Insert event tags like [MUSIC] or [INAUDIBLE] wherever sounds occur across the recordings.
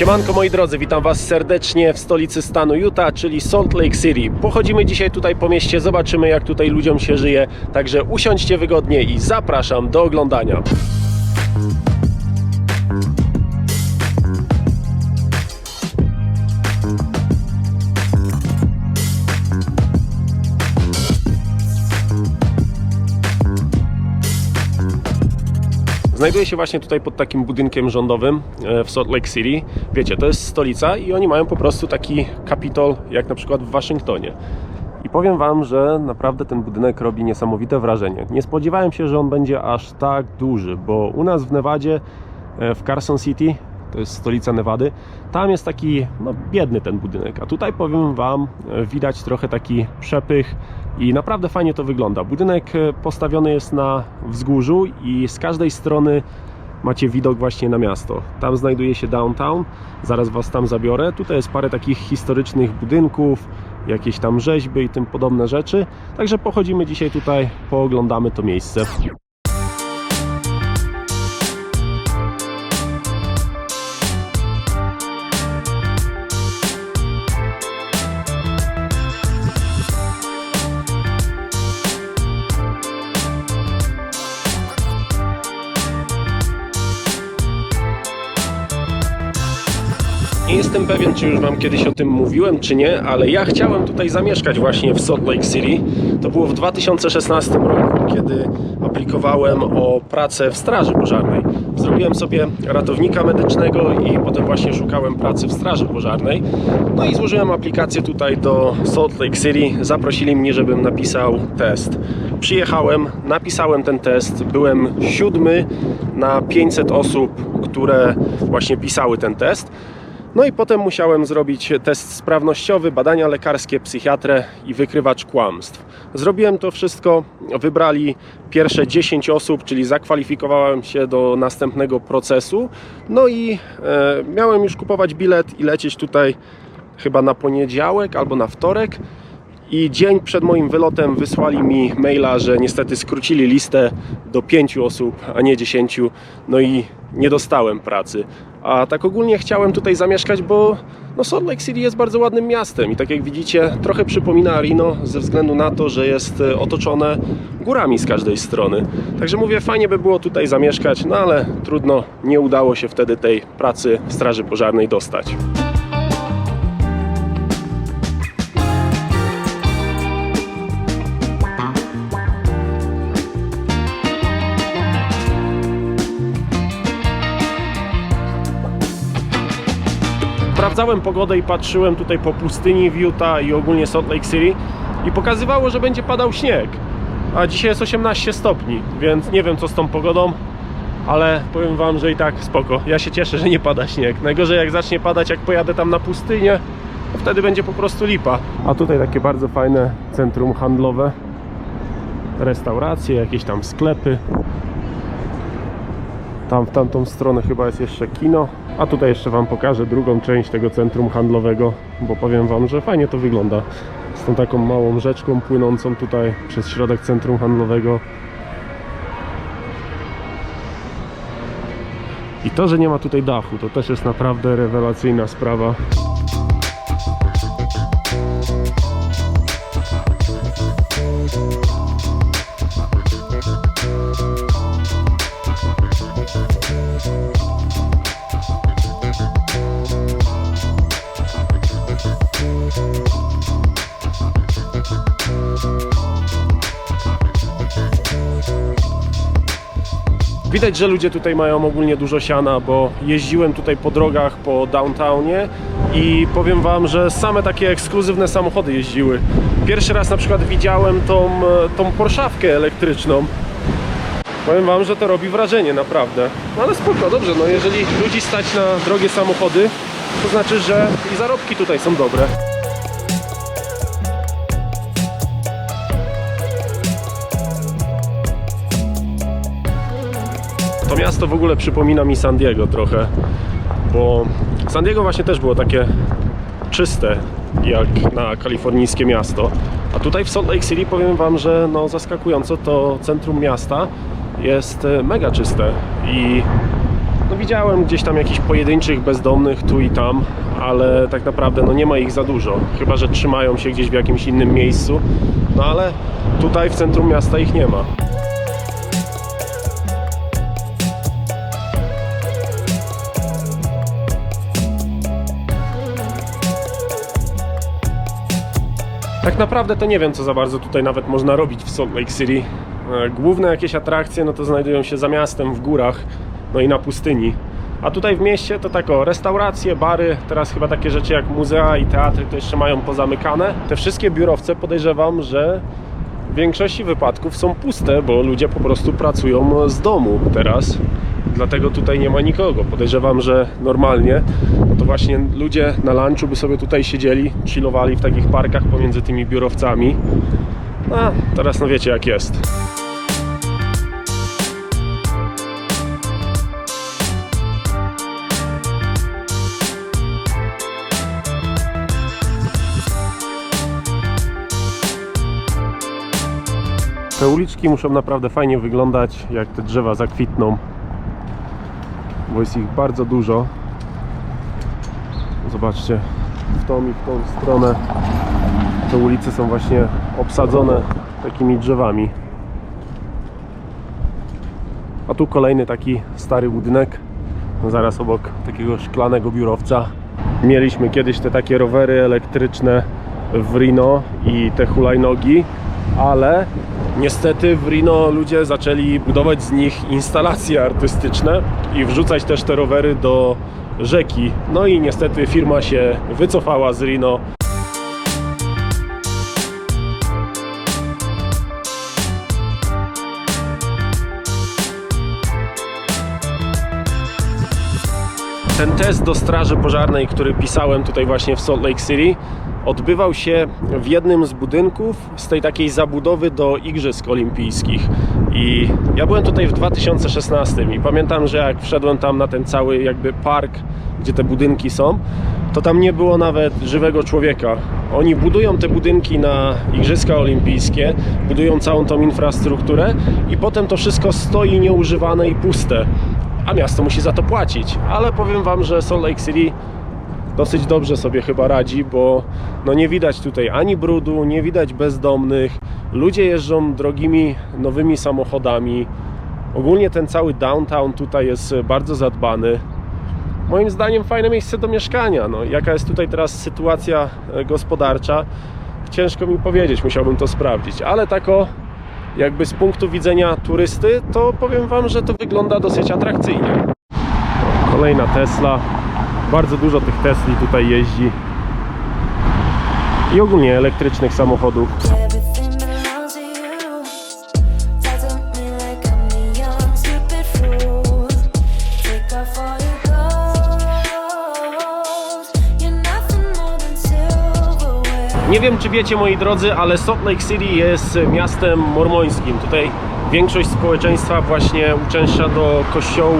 Siemanko moi drodzy, witam Was serdecznie w stolicy stanu Utah, czyli Salt Lake City. Pochodzimy dzisiaj tutaj po mieście, zobaczymy jak tutaj ludziom się żyje, także usiądźcie wygodnie i zapraszam do oglądania. Znajduję się właśnie tutaj pod takim budynkiem rządowym e, w Salt Lake City. Wiecie, to jest stolica i oni mają po prostu taki kapitol, jak na przykład w Waszyngtonie. I powiem Wam, że naprawdę ten budynek robi niesamowite wrażenie. Nie spodziewałem się, że on będzie aż tak duży, bo u nas w Nevadzie, e, w Carson City, to jest stolica Nevady, tam jest taki no, biedny ten budynek. A tutaj powiem Wam, e, widać trochę taki przepych i naprawdę fajnie to wygląda. Budynek e, postawiony jest na wzgórzu i z każdej strony macie widok właśnie na miasto. Tam znajduje się downtown, zaraz Was tam zabiorę. Tutaj jest parę takich historycznych budynków, jakieś tam rzeźby i tym podobne rzeczy. Także pochodzimy dzisiaj tutaj, pooglądamy to miejsce. Nie jestem pewien, czy już Wam kiedyś o tym mówiłem, czy nie, ale ja chciałem tutaj zamieszkać właśnie w Salt Lake City. To było w 2016 roku, kiedy aplikowałem o pracę w Straży Pożarnej. Zrobiłem sobie ratownika medycznego i potem właśnie szukałem pracy w Straży Pożarnej. No i złożyłem aplikację tutaj do Salt Lake City. Zaprosili mnie, żebym napisał test. Przyjechałem, napisałem ten test. Byłem siódmy na 500 osób, które właśnie pisały ten test. No i potem musiałem zrobić test sprawnościowy, badania lekarskie, psychiatrę i wykrywacz kłamstw. Zrobiłem to wszystko, wybrali pierwsze 10 osób, czyli zakwalifikowałem się do następnego procesu. No i e, miałem już kupować bilet i lecieć tutaj chyba na poniedziałek albo na wtorek. I dzień przed moim wylotem wysłali mi maila, że niestety skrócili listę do pięciu osób, a nie dziesięciu. No i nie dostałem pracy. A tak ogólnie chciałem tutaj zamieszkać, bo no Salt Lake City jest bardzo ładnym miastem i tak jak widzicie, trochę przypomina Reno ze względu na to, że jest e, otoczone górami z każdej strony. Także mówię, fajnie by było tutaj zamieszkać, no ale trudno, nie udało się wtedy tej pracy w Straży Pożarnej dostać. Sprawdzałem pogodę i patrzyłem tutaj po pustyni w Utah i ogólnie Salt Lake City i pokazywało, że będzie padał śnieg. A dzisiaj jest 18 stopni, więc nie wiem co z tą pogodą, ale powiem wam, że i tak spoko. Ja się cieszę, że nie pada śnieg. Najgorzej jak zacznie padać, jak pojadę tam na pustynię, to wtedy będzie po prostu lipa. A tutaj takie bardzo fajne centrum handlowe, restauracje, jakieś tam sklepy. Tam w tamtą stronę chyba jest jeszcze kino. A tutaj jeszcze Wam pokażę drugą część tego centrum handlowego, bo powiem Wam, że fajnie to wygląda. Z tą taką małą rzeczką płynącą tutaj przez środek centrum handlowego. I to, że nie ma tutaj dachu, to też jest naprawdę rewelacyjna sprawa. Widać, że ludzie tutaj mają ogólnie dużo siana, bo jeździłem tutaj po drogach po downtownie i powiem wam, że same takie ekskluzywne samochody jeździły. Pierwszy raz na przykład widziałem tą, e, tą Porszawkę elektryczną. Powiem wam, że to robi wrażenie, naprawdę. No ale spoko, dobrze, no jeżeli ludzi stać na drogie samochody, to znaczy, że i zarobki tutaj są dobre. To miasto w ogóle przypomina mi San Diego trochę, bo San Diego właśnie też było takie czyste jak na kalifornijskie miasto. A tutaj w Salt Lake City powiem Wam, że no zaskakująco to centrum miasta jest e, mega czyste i No widziałem gdzieś tam jakichś pojedynczych bezdomnych tu i tam, ale tak naprawdę no nie ma ich za dużo. Chyba, że trzymają się gdzieś w jakimś innym miejscu. No ale tutaj w centrum miasta ich nie ma. Naprawdę to nie wiem, co za bardzo tutaj nawet można robić w Salt Lake City. E, Główne jakieś atrakcje, no to znajdują się za miastem, w górach, no i na pustyni. A tutaj w mieście to tak o, restauracje, bary, teraz chyba takie rzeczy jak muzea i teatry to jeszcze mają pozamykane. Te wszystkie biurowce podejrzewam, że w większości wypadków są puste, bo ludzie po prostu pracują z domu teraz. Dlatego tutaj nie ma nikogo. Podejrzewam, że normalnie no to właśnie ludzie na lunchu by sobie tutaj siedzieli, chillowali w takich parkach pomiędzy tymi biurowcami. A teraz no wiecie jak jest. Te uliczki muszą naprawdę fajnie wyglądać, jak te drzewa zakwitną, bo jest ich bardzo dużo. Zobaczcie, w tą i w tą stronę te ulice są właśnie obsadzone takimi drzewami. A tu kolejny taki stary budynek, zaraz obok takiego szklanego biurowca. Mieliśmy kiedyś te takie rowery elektryczne w Rino i te hulajnogi, ale niestety w Rino ludzie zaczęli budować z nich instalacje artystyczne i wrzucać też te rowery do rzeki. No i niestety firma się wycofała z Rino. Ten test do Straży Pożarnej, który pisałem tutaj właśnie w Salt Lake City, odbywał się w jednym z budynków z tej takiej zabudowy do Igrzysk Olimpijskich. I ja byłem tutaj w 2016 i pamiętam, że jak wszedłem tam na ten cały jakby park, gdzie te budynki są, to tam nie było nawet żywego człowieka. Oni budują te budynki na Igrzyska Olimpijskie, budują całą tą infrastrukturę i potem to wszystko stoi nieużywane i puste a miasto musi za to płacić. Ale powiem Wam, że Salt Lake City dosyć dobrze sobie chyba radzi, bo no nie widać tutaj ani brudu, nie widać bezdomnych, ludzie jeżdżą drogimi, nowymi samochodami. Ogólnie ten cały downtown tutaj jest bardzo zadbany. Moim zdaniem fajne miejsce do mieszkania. No, jaka jest tutaj teraz sytuacja e, gospodarcza? Ciężko mi powiedzieć, musiałbym to sprawdzić, ale tako jakby z punktu widzenia turysty, to powiem Wam, że to wygląda dosyć atrakcyjnie. Kolejna Tesla. Bardzo dużo tych Tesli tutaj jeździ. I ogólnie elektrycznych samochodów. Nie wiem, czy wiecie, moi drodzy, ale Salt Lake City jest miastem mormońskim. Tutaj większość społeczeństwa właśnie uczęszcza do kościołu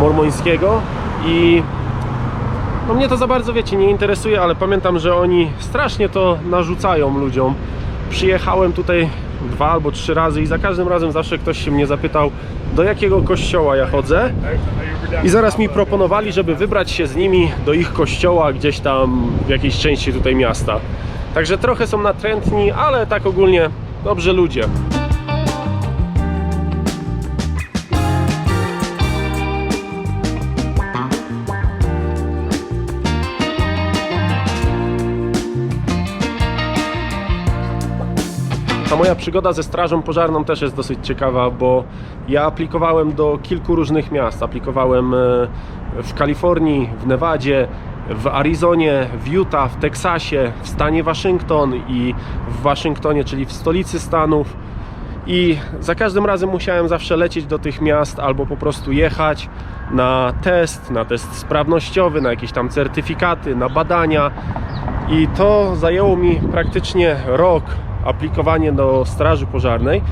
mormońskiego i no mnie to za bardzo, wiecie, nie interesuje, ale pamiętam, że oni strasznie to narzucają ludziom. Przyjechałem tutaj dwa albo trzy razy i za każdym razem zawsze ktoś się mnie zapytał, do jakiego kościoła ja chodzę. I zaraz mi proponowali, żeby wybrać się z nimi do ich kościoła gdzieś tam w jakiejś części tutaj miasta. Także trochę są natrętni, ale tak ogólnie dobrzy ludzie. Ta moja przygoda ze Strażą Pożarną też jest dosyć ciekawa, bo ja aplikowałem do kilku różnych miast. Aplikowałem e, w Kalifornii, w Nevadzie, w Arizonie, w Utah, w Teksasie, w stanie Waszyngton i w Waszyngtonie, czyli w stolicy Stanów. I za każdym razem musiałem zawsze lecieć do tych miast albo po prostu jechać na test, na test sprawnościowy, na jakieś tam certyfikaty, na badania. I to zajęło mi praktycznie rok aplikowanie do Straży Pożarnej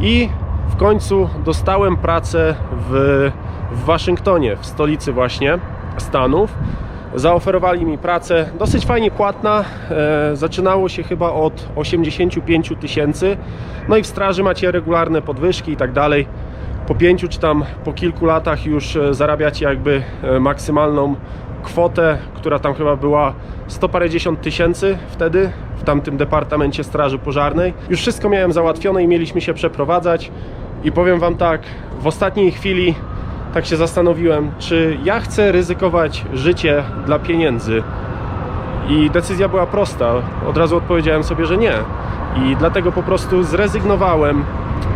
i w końcu dostałem pracę w, w Waszyngtonie, w stolicy właśnie Stanów. Zaoferowali mi pracę dosyć fajnie płatna. E, zaczynało się chyba od 85 tysięcy. No i w straży macie regularne podwyżki i tak dalej. po pięciu czy tam po kilku latach już e, zarabiać jakby e, maksymalną kwotę, która tam chyba była 100 parędziesiąt tysięcy wtedy w tamtym departamencie straży pożarnej. Już wszystko miałem załatwione i mieliśmy się przeprowadzać i powiem wam tak, w ostatniej chwili tak się zastanowiłem, czy ja chcę ryzykować życie dla pieniędzy. I decyzja była prosta. Od razu odpowiedziałem sobie, że nie. I dlatego po prostu zrezygnowałem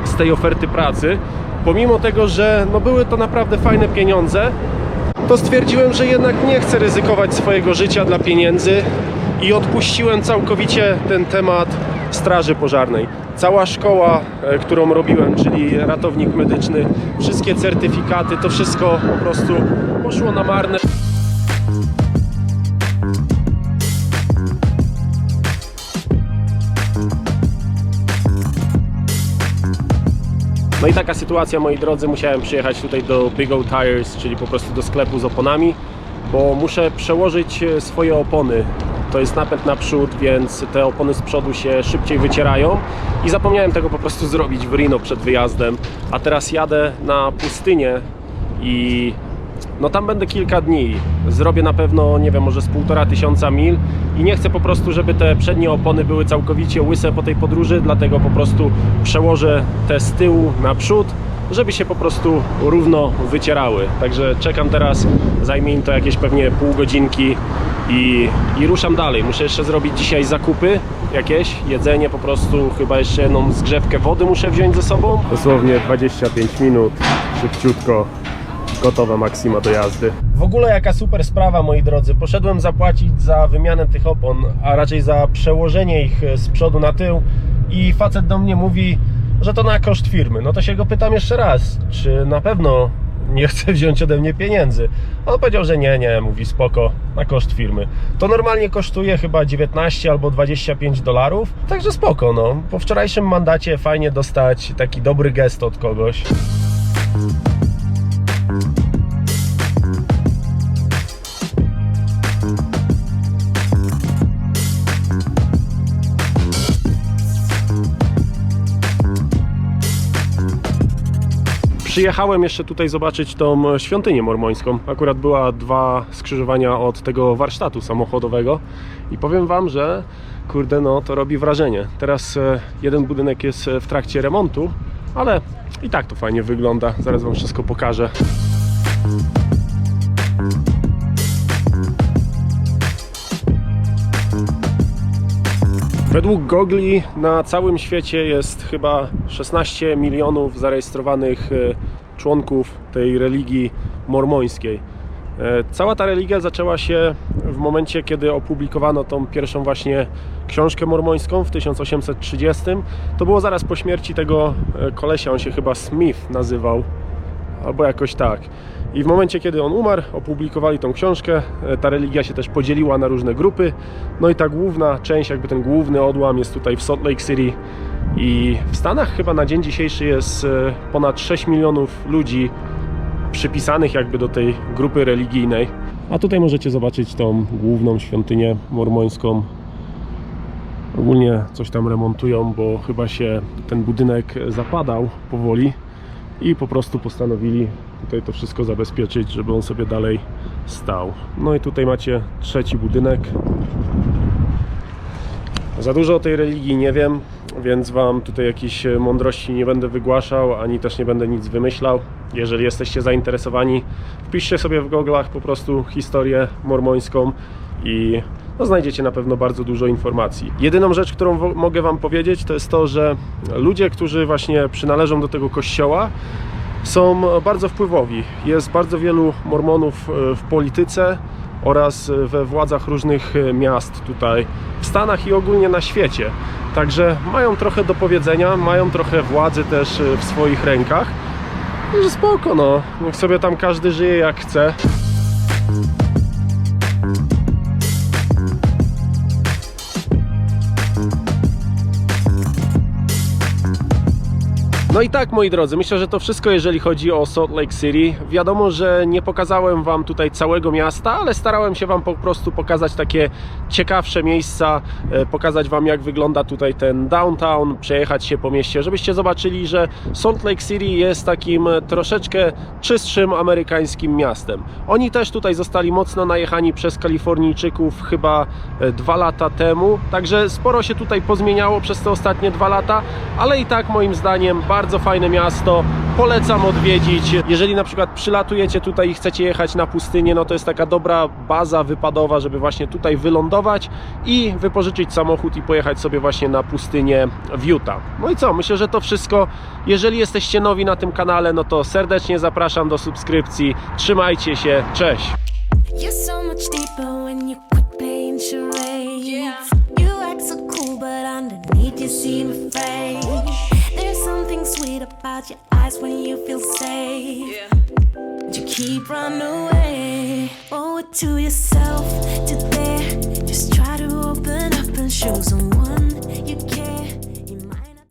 z tej oferty pracy. Pomimo tego, że no były to naprawdę fajne pieniądze, to stwierdziłem, że jednak nie chcę ryzykować swojego życia dla pieniędzy i odpuściłem całkowicie ten temat straży pożarnej. Cała szkoła, e, którą robiłem, czyli ratownik medyczny, wszystkie certyfikaty, to wszystko po prostu poszło na marne. No i taka sytuacja, moi drodzy, musiałem przyjechać tutaj do Big O Tires, czyli po prostu do sklepu z oponami, bo muszę przełożyć e, swoje opony. To jest napęd naprzód, więc te opony z przodu się szybciej wycierają. I zapomniałem tego po prostu zrobić w Reno przed wyjazdem, a teraz jadę na pustynię i no tam będę kilka dni. Zrobię na pewno, nie wiem, może z półtora tysiąca mil. I nie chcę po prostu, żeby te przednie opony były całkowicie łyse po tej podróży, dlatego po prostu przełożę te z tyłu na przód, żeby się po prostu równo wycierały. Także czekam teraz, zajmie im to jakieś pewnie pół godzinki i, i ruszam dalej. Muszę jeszcze zrobić dzisiaj zakupy jakieś, jedzenie po prostu, chyba jeszcze jedną zgrzewkę wody muszę wziąć ze sobą. Dosłownie 25 minut, szybciutko gotowa Maksima do jazdy. W ogóle jaka super sprawa, moi drodzy. Poszedłem zapłacić za wymianę tych opon, a raczej za przełożenie ich z przodu na tył i facet do mnie mówi, że to na koszt firmy. No to się go pytam jeszcze raz, czy na pewno [LAUGHS] nie chce wziąć ode mnie pieniędzy. On powiedział, że nie, nie, mówi spoko, na koszt firmy. To normalnie kosztuje chyba 19 albo 25 dolarów, także spoko, no. Po wczorajszym mandacie fajnie dostać taki dobry gest od kogoś. Przyjechałem jeszcze tutaj zobaczyć tą świątynię mormońską. Akurat była dwa skrzyżowania od tego warsztatu samochodowego i powiem Wam, że kurde, no to robi wrażenie. Teraz e, jeden budynek jest e, w trakcie remontu, ale i tak to fajnie wygląda. Zaraz Wam wszystko pokażę. Według Gogli na całym świecie jest chyba 16 milionów zarejestrowanych e, członków tej religii mormońskiej. E, Cała ta religia zaczęła się w momencie, kiedy opublikowano tą pierwszą właśnie książkę mormońską w 1830. To było zaraz po śmierci tego e, kolesia, on się chyba Smith nazywał, albo jakoś tak. I w momencie, kiedy on umarł, opublikowali tą książkę, e, ta religia się też podzieliła na różne grupy. No i ta główna część, jakby ten główny odłam jest tutaj w Salt Lake City. I w Stanach chyba na dzień dzisiejszy jest e, ponad 6 milionów ludzi przypisanych jakby do tej grupy religijnej. A tutaj możecie zobaczyć tą główną świątynię mormońską. Ogólnie coś tam remontują, bo chyba się ten budynek zapadał powoli i po prostu postanowili tutaj to wszystko zabezpieczyć, żeby on sobie dalej stał. No i tutaj macie trzeci budynek. Za dużo o tej religii nie wiem, więc Wam tutaj jakiejś mądrości nie będę wygłaszał, ani też nie będę nic wymyślał. Jeżeli jesteście zainteresowani, wpiszcie sobie w goglach po prostu historię mormońską i no, znajdziecie na pewno bardzo dużo informacji. Jedyną rzecz, którą mogę Wam powiedzieć, to jest to, że ludzie, którzy właśnie przynależą do tego kościoła, są bardzo wpływowi. Jest bardzo wielu mormonów e, w polityce oraz we władzach różnych e, miast tutaj w Stanach i ogólnie na świecie. Także mają trochę do powiedzenia, mają trochę władzy też e, w swoich rękach. Także spoko, no. Niech sobie tam każdy żyje jak chce. No i tak, moi drodzy, myślę, że to wszystko, jeżeli chodzi o Salt Lake City. Wiadomo, że nie pokazałem Wam tutaj całego miasta, ale starałem się Wam po prostu pokazać takie ciekawsze miejsca, e, pokazać Wam, jak wygląda tutaj ten downtown, przejechać się po mieście, żebyście zobaczyli, że Salt Lake City jest takim e, troszeczkę czystszym amerykańskim miastem. Oni też tutaj zostali mocno najechani przez Kalifornijczyków chyba e, dwa lata temu, także sporo się tutaj pozmieniało przez te ostatnie dwa lata, ale i tak moim zdaniem bardzo fajne miasto, polecam odwiedzić. Jeżeli na przykład przylatujecie tutaj i chcecie jechać na pustynię, no to jest taka dobra baza wypadowa, żeby właśnie tutaj wylądować i wypożyczyć samochód i pojechać sobie właśnie na pustynię w Utah. No i co, myślę, że to wszystko. Jeżeli jesteście nowi na tym kanale, no to serdecznie zapraszam do subskrypcji. Trzymajcie się, cześć! lies when you feel safe. Yeah. But you keep running away. Oh, it to yourself today. Just try to open up and show someone you care.